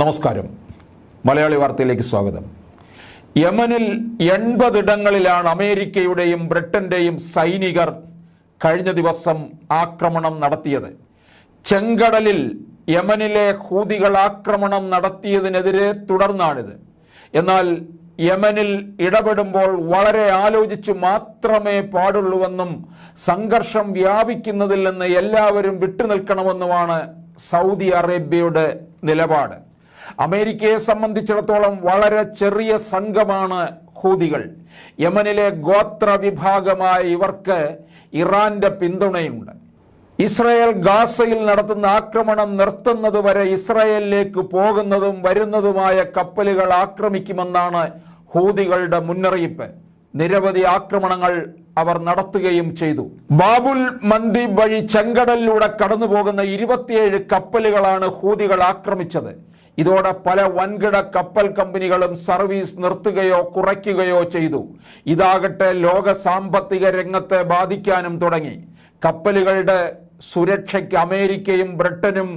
നമസ്കാരം. മലയാളി വാർത്തയിലേക്ക് സ്വാഗതം. യമനിൽ എൺപതിടങ്ങളിലാണ് അമേരിക്കയുടെയും ബ്രിട്ടന്റെയും സൈനികർ കഴിഞ്ഞ ദിവസം ആക്രമണം നടത്തിയത്. ചെങ്കടലിൽ യമനിലെ ഹൂതികൾ ആക്രമണം നടത്തിയതിനെതിരെ തുടർന്നാണിത്. എന്നാൽ യമനിൽ ഇടപെടുമ്പോൾ വളരെ ആലോചിച്ചു മാത്രമേ പാടുള്ളൂവെന്നും സംഘർഷം വ്യാപിക്കുന്നതിൽ നിന്ന് എല്ലാവരും വിട്ടുനിൽക്കണമെന്നുമാണ് സൗദി അറേബ്യയുടെ നിലപാട്. അമേരിക്കയെ സംബന്ധിച്ചിടത്തോളം വളരെ ചെറിയ സംഘമാണ് ഹൂതികൾ. യമനിലെ ഗോത്ര വിഭാഗമായ ഇവർക്ക് ഇറാന്റെ പിന്തുണയുണ്ട്. ഇസ്രായേൽ ഗാസയിൽ നടത്തുന്ന ആക്രമണം നിർത്തുന്നതുവരെ ഇസ്രായേലിലേക്ക് പോകുന്നതും വരുന്നതുമായ കപ്പലുകൾ ആക്രമിക്കുമെന്നാണ് ഹൂതികളുടെ മുന്നറിയിപ്പ്. നിരവധി ആക്രമണങ്ങൾ അവർ നടത്തുകയും ചെയ്തു. ബാബുൽ മന്ദി വഴി ചെങ്കടലിലൂടെ കടന്നു പോകുന്ന ഇരുപത്തിയേഴ് കപ്പലുകളാണ് ഹൂതികൾ ആക്രമിച്ചത്. ഇതോടെ പല വൻകിട കപ്പൽ കമ്പനികളും സർവീസ് നിർത്തുകയോ കുറയ്ക്കുകയോ ചെയ്തു. ഇതാകട്ടെ ലോക സാമ്പത്തിക രംഗത്തെ ബാധിക്കാനും തുടങ്ങി. കപ്പലുകളുടെ സുരക്ഷയ്ക്ക് അമേരിക്കയും ബ്രിട്ടനും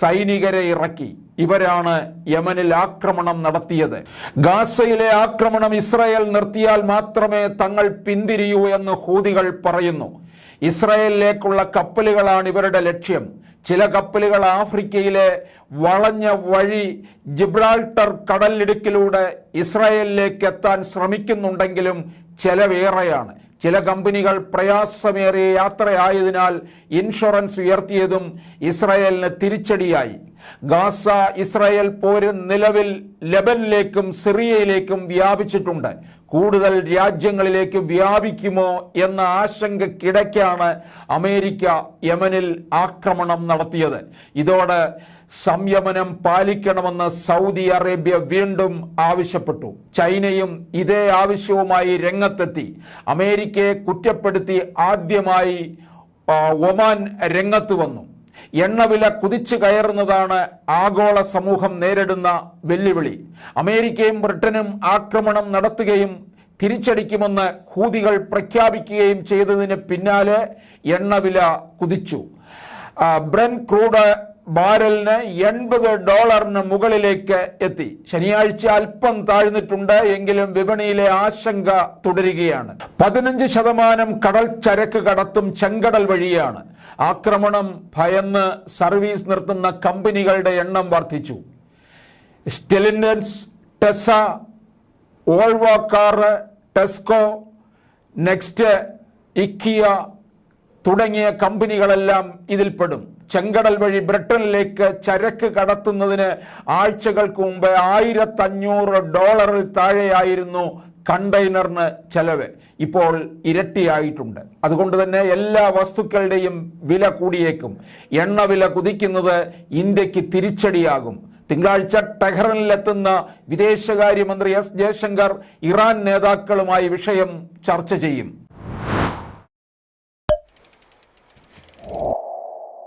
സൈനികരെ ഇറക്കി. ഇവരാണ് യമനിൽ ആക്രമണം നടത്തിയത്. ഗാസയിലെ ആക്രമണം ഇസ്രായേൽ നിർത്തിയാൽ മാത്രമേ തങ്ങൾ പിന്തിരിയൂ എന്ന് ഹൂതികൾ പറയുന്നു. ഇസ്രായേലിലേക്കുള്ള കപ്പലുകളാണ് ഇവരുടെ ലക്ഷ്യം. ചില കപ്പലുകൾ ആഫ്രിക്കയിലെ വളഞ്ഞ വഴി ജിബ്രാൾട്ടർ കടലിടുക്കിലൂടെ ഇസ്രായേലിലേക്ക് എത്താൻ ശ്രമിക്കുന്നുണ്ടെങ്കിലും ചെലവേറെയാണ്. ചില കമ്പനികൾ പ്രയാസമേറിയ യാത്രയായതിനാൽ ഇൻഷുറൻസ് ഉയർത്തിയതും ഇസ്രായേലിന് തിരിച്ചടിയായി. ഗാസ ഇസ്രായേൽ പോര് നിലവിൽ ലെബനിലേക്കും സിറിയയിലേക്കും വ്യാപിച്ചിട്ടുണ്ട്. കൂടുതൽ രാജ്യങ്ങളിലേക്ക് വ്യാപിക്കുമോ എന്ന ആശങ്കക്കിടയ്ക്കാണ് അമേരിക്ക യമനിൽ ആക്രമണം നടത്തിയത്. ഇതോടെ സംയമനം പാലിക്കണമെന്ന് സൗദി അറേബ്യ വീണ്ടും ആവശ്യപ്പെട്ടു. ചൈനയും ഇതേ ആവശ്യവുമായി രംഗത്തെത്തി. അമേരിക്കയെ കുറ്റപ്പെടുത്തി ആദ്യമായി ഒമാൻ രംഗത്ത് വന്നു. എണ്ണവില കുതിച്ചു കയറുന്നതാണ് ആഗോള സമൂഹം നേരിടുന്ന വെല്ലുവിളി. അമേരിക്കയും ബ്രിട്ടനും ആക്രമണം നടത്തുകയും തിരിച്ചടിക്കുമെന്ന് ഹൂതികൾ പ്രഖ്യാപിക്കുകയും ചെയ്തതിന് പിന്നാലെ എണ്ണവില കുതിച്ചു. ബ്രൻ ക്രൂഡ് ബാരലിന് എൺപത് ഡോളറിന് മുകളിലേക്ക് എത്തി. ശനിയാഴ്ച അല്പം താഴ്ന്നിട്ടുണ്ട് എങ്കിലും വിപണിയിലെ ആശങ്ക തുടരുകയാണ്. പതിനഞ്ച് ശതമാനം കടൽ ചരക്ക് കടത്തും ചെങ്കടൽ വഴിയാണ്. ആക്രമണം ഭയന്ന് സർവീസ് നിർത്തുന്ന കമ്പനികളുടെ എണ്ണം വർദ്ധിച്ചു. സ്റ്റെലിനൻസ് ടെസ ഓൾവാക്കാർ ടെസ്കോ നെക്സ്റ്റ് ഇക്കിയ തുടങ്ങിയ കമ്പനികളെല്ലാം ഇതിൽപ്പെടും ചെങ്കടൽ വഴി ബ്രിട്ടനിലേക്ക് ചരക്ക് കടത്തുന്നതിന് ആഴ്ചകൾക്ക് മുമ്പ് ആയിരത്തഞ്ഞൂറ് ഡോളറിൽ താഴെയായിരുന്നു കണ്ടെയ്നറിന് ചെലവ്. ഇപ്പോൾ ഇരട്ടിയായിട്ടുണ്ട്. അതുകൊണ്ട് തന്നെ എല്ലാ വസ്തുക്കളുടെയും വില കൂടിയേക്കും. എണ്ണ വില കുതിക്കുന്നത് ഇന്ത്യയ്ക്ക് തിരിച്ചടിയാകും. തിങ്കളാഴ്ച ടെഹ്റനിലെത്തുന്ന വിദേശകാര്യമന്ത്രി എസ് ജയശങ്കർ ഇറാൻ നേതാക്കളുമായി വിഷയം ചർച്ച ചെയ്യും.